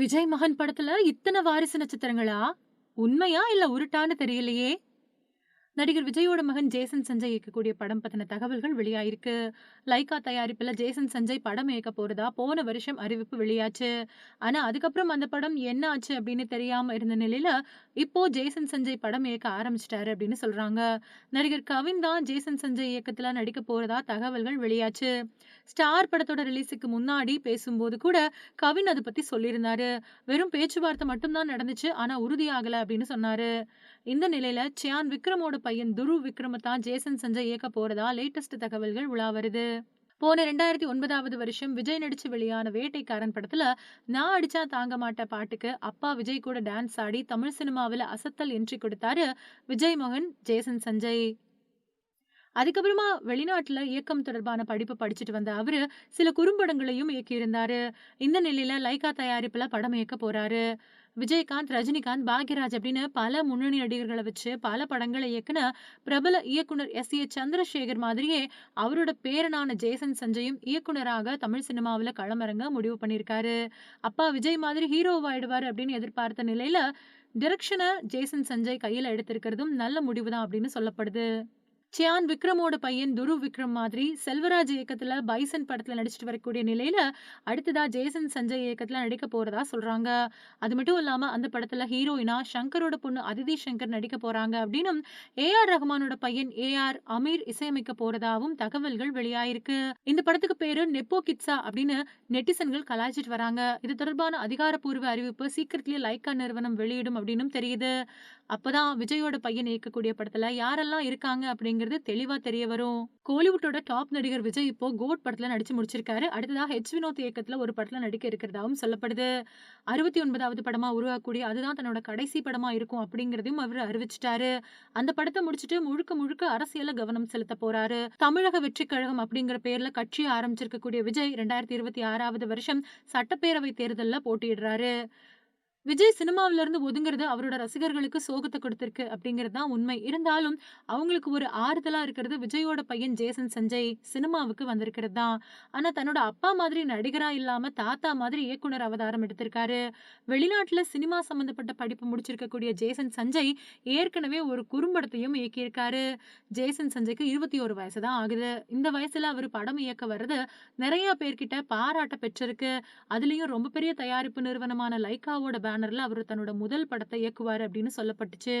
விஜய் மகன் படத்துல இத்தன வாரிசு நட்சத்திரங்களா? உண்மையா இல்ல உருட்டான்னு தெரியலையே! நடிகர் விஜயோட மகன் ஜேசன் சஞ்சய் இயக்கக்கூடிய படம் பத்தின தகவல்கள் வெளியாயிருக்கு. லைகா தயாரிப்புல ஜேசன் சஞ்சய் படம் இயக்க போறதா போன வருஷம் அறிவிப்பு வெளியாச்சு. ஆனா அதுக்கப்புறம் அந்த படம் என்ன ஆச்சு அப்படின்னு தெரியாம இருந்த நிலையில, இப்போ ஜேசன் சஞ்சய் படம் இயக்க ஆரம்பிச்சிட்டாரு அப்படின்னு சொல்றாங்க. நடிகர் கவின் தான் ஜேசன் சஞ்சய் இயக்கத்துல நடிக்க போறதா தகவல்கள் வெளியாச்சு. ஸ்டார் படத்தோட ரிலீஸுக்கு முன்னாடி பேசும்போது கூட கவின் அதை பத்தி சொல்லியிருந்தாரு. வெறும் பேச்சுவார்த்தை மட்டும்தான் நடந்துச்சு. ஆனா உறுதியாகல அப்படின்னு சொன்னாரு. இந்த நிலையில சியான் விக்ரமோட பையன் துரு விக்ரம தான் ஜேசன் சஞ்சய் இயக்க போறதா லேட்டஸ்ட் தகவல்கள் உலா வருது. போன 2009வது வருஷம் விஜய் நடிச்சு வெளியான வேட்டைக்காரன் படத்துல நான் அடிச்சா தாங்க மாட்ட பாட்டுக்கு அப்பா விஜய் கூட டான்ஸ் ஆடி தமிழ் சினிமாவுல அசத்தல் என்ட்ரி கொடுத்தாரு விஜய் மோகன் ஜேசன் சஞ்சய். அதுக்கப்புறமா வெளிநாட்டுல இயக்கம் தொடர்பான படிப்பு படிச்சுட்டு வந்த அவரு சில குறும்படங்களையும் இயக்கியிருந்தாரு. இந்த நிலையில லைகா தயாரிப்புல படம் இயக்க போறாரு. விஜயகாந்த், ரஜினிகாந்த், பாக்யராஜ் அப்படின்னு பல முன்னணி நடிகர்களை வச்சு பல படங்களை இயக்குன பிரபல இயக்குனர் எஸ். ஏ. சந்திரசேகர் மாதிரியே அவரோட பேரனான ஜேசன் சஞ்சயும் இயக்குனராக தமிழ் சினிமாவில் களமிறங்க முடிவு பண்ணியிருக்காரு. அப்பா விஜய் மாதிரி ஹீரோவாயிடுவாரு அப்படின்னு எதிர்பார்த்த நிலையில, டிரெக்ஷனை ஜேசன் சஞ்சய் கையில் எடுத்திருக்கிறதும் நல்ல முடிவு தான் அப்படின்னு சொல்லப்படுது. சியான் விக்ரமோட பையன் துரு விக்ரம் மாதிரி செல்வராஜ் இயக்கத்துல பைசன் படத்துல நடிச்சிட்டு வரக்கூடிய நிலையில, அடுத்ததா ஜேசன் சஞ்சய் இயக்கத்துல நடிக்க போறதா சொல்றாங்க. அது மட்டும் இல்லாமல் அந்த படத்துல ஹீரோயினா ஷங்கரோட பொண்ணு அதிதி சங்கர் நடிக்க போறாங்க அப்படின்னும், ஏஆர் ரஹ்மானோட பையன் ஏஆர் அமீர் இசையமைக்க போறதாவும் தகவல்கள் வெளியாயிருக்கு. இந்த படத்துக்கு பேரு நெப்போ கிட்ஸா அப்படின்னு நெட்டிசன்கள் கலாய்ச்சிட்டு வராங்க. இது தொடர்பான அதிகாரப்பூர்வ அறிவிப்பு சீக்கிரத்திலேயே லைக்கா நிறுவனம் வெளியிடும் அப்படின்னு தெரியுது. அப்பதான் விஜயோட பையன் இயக்கக்கூடிய படத்துல யாரெல்லாம் இருக்காங்க அப்படிங்கிறது தெளிவா தெரிய வரும். கோலிவுட்டோட டாப் நடிகர் விஜய் இப்போ கோட் படத்துல நடிச்சு முடிச்சிருக்காரு. அடுத்ததா ஹெச். வினோத் இயக்கத்துல ஒரு படத்துல நடிக்க இருக்கிறதாவும் சொல்லப்படுது. 69வது படமா உருவாக்கக்கூடிய அதுதான் தன்னோட கடைசி படமா இருக்கும் அப்படிங்கிறதையும் அவர் அறிவிச்சிட்டாரு அந்த படத்தை முடிச்சுட்டு முழுக்க முழுக்க அரசியல கவனம் செலுத்த போறாரு. தமிழக வெற்றி கழகம் அப்படிங்கிற பேர்ல கட்சி ஆரம்பிச்சிருக்கக்கூடிய விஜய் 2026வது வருஷம் சட்டப்பேரவை தேர்தலில் போட்டியிடுறாரு. விஜய் சினிமாவுல இருந்து ஒதுங்குறது அவரோட ரசிகர்களுக்கு சோகத்தை கொடுத்திருக்கு அப்படிங்கிறது தான் உண்மை. இருந்தாலும் அவங்களுக்கு ஒரு ஆறுதலா இருக்கிறது விஜயோட பையன் ஜேசன் சஞ்சய் சினிமாவுக்கு வந்திருக்கிறது தான். ஆனா தன்னோட அப்பா மாதிரி நடிகரா இல்லாம தாத்தா மாதிரி இயக்குனர் அவதாரம் எடுத்திருக்காரு. வெளிநாட்டுல சினிமா சம்பந்தப்பட்ட படிப்பு முடிச்சிருக்கக்கூடிய ஜேசன் சஞ்சய் ஏற்கனவே ஒரு குறும்படத்தையும் இயக்கியிருக்காரு. ஜேசன் சஞ்சய்க்கு 21 வயசு தான் ஆகுது. இந்த வயசுல அவரு படம் இயக்க வர்றது நிறைய பேர்கிட்ட பாராட்ட பெற்றிருக்கு. அதுலயும் ரொம்ப பெரிய தயாரிப்பு நிறுவனமான லைகாவோட பேனர்ல அவர் தன்னோட முதல் படத்தை இயக்குவார் அப்படின்னு சொல்லப்பட்டுச்சு.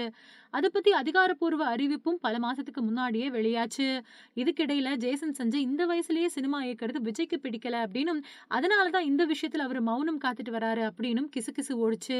அத பத்தி அதிகாரப்பூர்வ அறிவிப்பும் பல மாசத்துக்கு முன்னாடியே வெளியாச்சு. இதுக்கிடையில ஜேசன் சஞ்சய் இந்த வயசுலயே சினிமா இயக்கிறது விஜய்க்கு பிடிக்கல அப்படின்னும், அதனால தான் இந்த விஷயத்துல அவரு மௌனம் காத்துட்டு வராரு அப்படின்னும் கிசுகிசு ஓடிச்சு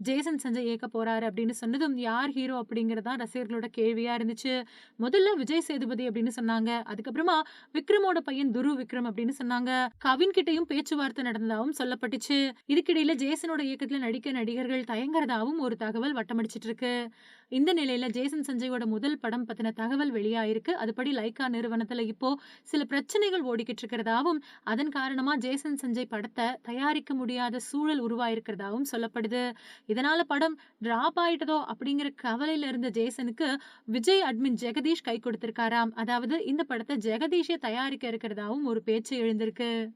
ஜேசன் சஞ்சய் இயக்க போறாரு அப்படின்னு சொன்னதும் யார் ஹீரோ அப்படிங்கறதுதான் ரசிகர்களோட கேள்வியா இருந்துச்சு. முதல்ல விஜய் சேதுபதி அப்படின்னு சொன்னாங்க. அதுக்கப்புறமா விக்ரமோட பையன் துரு விக்ரம் அப்படின்னு சொன்னாங்க. கவின் கிட்டயும் பேச்சுவார்த்தை நடந்ததாகவும் சொல்லப்பட்டுச்சு. இதுக்கிடையில ஜேசனோட இயக்கத்துல நடிக்க நடிகர்கள் தயங்குறதாவும் ஒரு தகவல் வட்டமடிச்சிட்டு இருக்கு. இந்த நிலையில ஜேசன் சஞ்சயோட முதல் படம் பத்தின தகவல் வெளியாயிருக்கு. அதுபடி லைகா நிறுவனத்துல இப்போ சில பிரச்சனைகள் ஓடிக்கிட்டு இருக்கிறதாவும், அதன் காரணமா ஜேசன் சஞ்சய் படத்தை தயாரிக்க முடியாத சூழல் உருவாயிருக்கிறதாவும் சொல்லப்படுது. இதனால படம் டிராப் ஆயிட்டதோ அப்படிங்கிற கவலையில இருந்த ஜேசனுக்கு விஜய் அட்மின் ஜெகதீஷ் கை கொடுத்திருக்காராம். அதாவது இந்த படத்த ஜெகதீஷே தயாரிக்க இருக்கிறதாவும் ஒரு பேச்சு எழுந்திருக்கு.